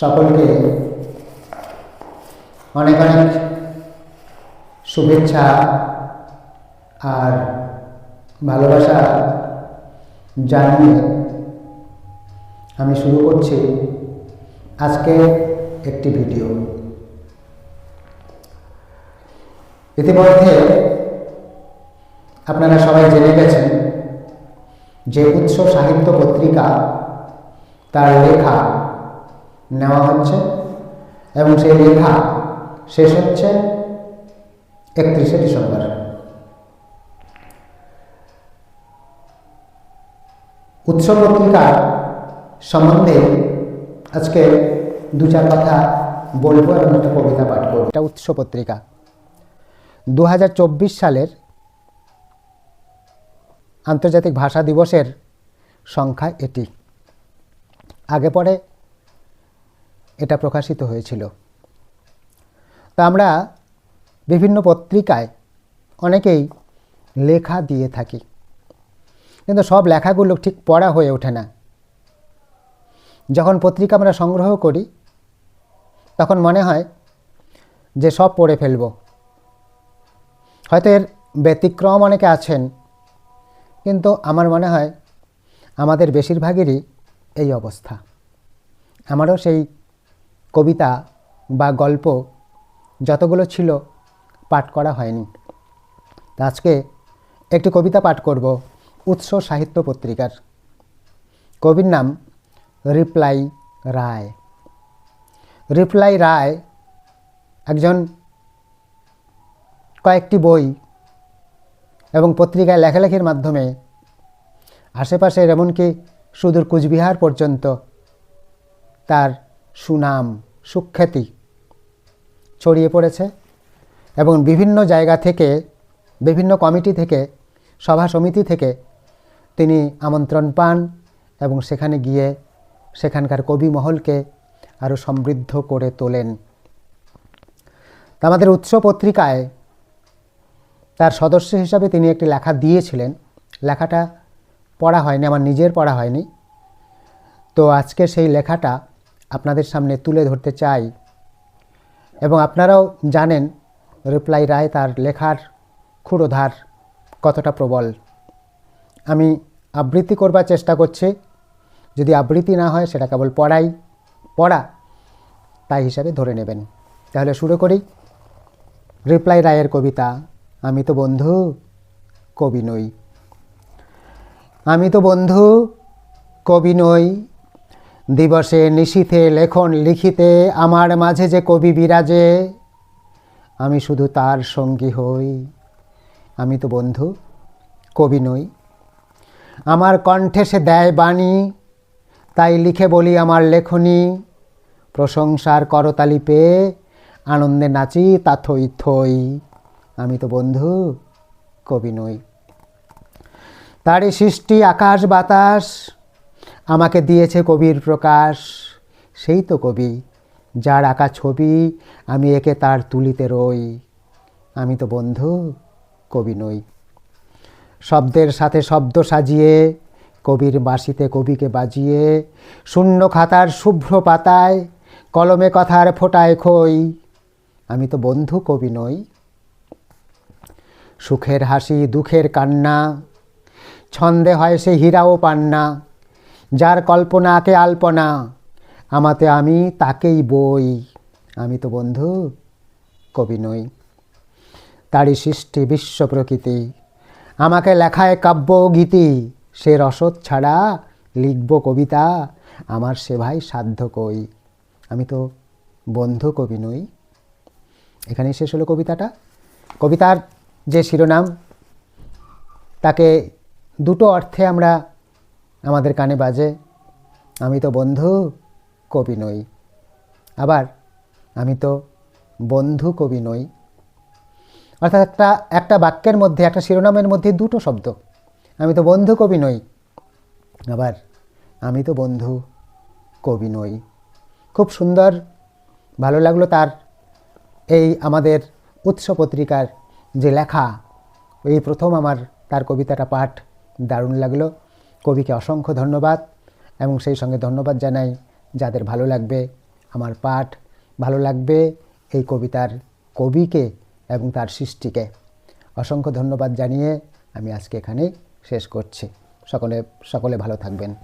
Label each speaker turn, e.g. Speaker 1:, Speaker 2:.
Speaker 1: সকলকে অনেক অনেক শুভেচ্ছা আর ভালোবাসা জানিয়ে আমি শুরু করছি আজকে একটি ভিডিও। ইতিমধ্যে আপনারা সবাই জেনে গেছেন যে উৎস সাহিত্য পত্রিকা তার লেখা নেওয়া হচ্ছে এবং সেই লেখা শেষ হচ্ছে একত্রিশে ডিসেম্বর। উৎস পত্রিকার সম্বন্ধে আজকে দু চার কথা বলব এবং একটা কবিতা পাঠ করব। এটা উৎস পত্রিকা। দু হাজার চব্বিশ সালের আন্তর্জাতিক ভাষা দিবসের সংখ্যা এটি। আগে পরে এটা প্রকাশিত হয়েছিল। তা আমরা বিভিন্ন পত্রিকায় অনেকেই লেখা দিয়ে থাকি। কিন্তু সব লেখাগুলো ঠিক পড়া হয়ে ওঠে না। যখন পত্রিকা আমরা সংগ্রহ করি, তখন মনে হয় যে সব পড়ে ফেলব। হয়তো এর ব্যতিক্রম অনেকে আছেন, কিন্তু আমার মনে হয় আমাদের বেশিরভাগেরই এই অবস্থা। আমারও সেই কবিতা বা গল্প যতগুলো ছিল পাঠ করা হয়নি। আজকে একটি কবিতা পাঠ করব উৎস সাহিত্য পত্রিকার। কবির নাম রিপ্লাই রায়। রিপ্লাই রায় একজন কয়েকটি বই এবং পত্রিকায় লেখালেখির মাধ্যমে আশেপাশের এমনকি সুদূর কুচবিহার পর্যন্ত তার সুনাম, সুখ্যাতি ছড়িয়ে পড়েছে এবং বিভিন্ন জায়গা থেকে, বিভিন্ন কমিটি থেকে, সভা সমিতি থেকে তিনি আমন্ত্রণ পান এবং সেখানে গিয়ে সেখানকার কবি মহলকে আরও সমৃদ্ধ করে তোলেন। আমাদের উৎস পত্রিকায় তার সদস্য হিসাবে তিনি একটি লেখা দিয়েছিলেন। লেখাটা পড়া হয়নি, আমার নিজের পড়া হয়নি। তো আজকে সেই লেখাটা আপনাদের সামনে তুলে ধরতে চাই। এবং আপনারাও জানেন, রিপ্লাই রায় তার লেখার ক্ষুরোধার কতটা প্রবল। আমি আবৃত্তি করবার চেষ্টা করছি। যদি আবৃত্তি না হয়, সেটা কেবল পড়াই। পড়া তাই হিসাবে ধরে নেবেন। তাহলে শুরু করি। রিপ্লাই রায়ের কবিতা, আমি তো বন্ধু, কবি নই। আমি তো বন্ধু, কবি নই দিবসে নিশীথে লেখন লিখিতে আমার মাঝে যে কবি বিরাজে, আমি শুধু তার সঙ্গী হই। আমি তো বন্ধু, কবি নই। আমার কণ্ঠে সে দেয় বাণী, তাই লিখে বলি আমার লেখনী। প্রশংসার করতালি পেয়ে আনন্দে নাচি তা থই থই। আমি তো বন্ধু, কবি নই। তারই সৃষ্টি আকাশ বাতাস আমাকে দিয়েছে কবির প্রকাশ। সেই তো কবি, যার আঁকা ছবি আমি একে তার তুলিতে রই। আমি তো বন্ধু, কবি নই। শব্দের সাথে শব্দ সাজিয়ে, কবির বাঁশিতে কবিকে বাজিয়ে, শূন্য খাতার শুভ্র পাতায়, কলমে কথার ফোটায় খই। আমি তো বন্ধু, কবি নই। সুখের হাসি, দুঃখের কান্না, ছন্দে হয় সে হীরাও পান্না। যার কল্পনাকে আলপনা, আমাতে আমি তাকেই বই। আমি তো বন্ধু, কবি নই। তারই সৃষ্টি বিশ্ব প্রকৃতি। আমাকে লেখায় কাব্য গীতি। সে রসদ ছাড়া লিখব কবিতা। আমার সেভাই সাধ্য কই। আমি তো বন্ধু, কবি নই। এখানেই শেষ হলো কবিতাটা। কবিতার যে শিরোনাম, তাকে দুটো অর্থে আমরা আমাদের কানে বাজে, আমি তো বন্ধু কবি নই। আবার আমি তো বন্ধু কবি নই। অর্থাৎ একটা একটা বাক্যের মধ্যে, একটা শিরোনামের মধ্যে দুটো শব্দ। আমি তো বন্ধু কবি নই, আবার আমি তো বন্ধু কবি নই। খুব সুন্দর, ভালো লাগল তার এই আমাদের উৎস পত্রিকার যে লেখা, এই প্রথম আমার তার কবিতাটা পাঠ, দারুণ লাগল। কবিকে অসংখ্য ধন্যবাদ এবং সেই সঙ্গে ধন্যবাদ জানাই যাদের ভালো লাগবে, আমার পাঠ ভালো লাগবে, এই কবিতার কবিকে এবং তার সৃষ্টিকে। অসংখ্য ধন্যবাদ জানিয়ে আমি আজকে এখানেই শেষ করছি। সকলে সকলে ভালো থাকবেন।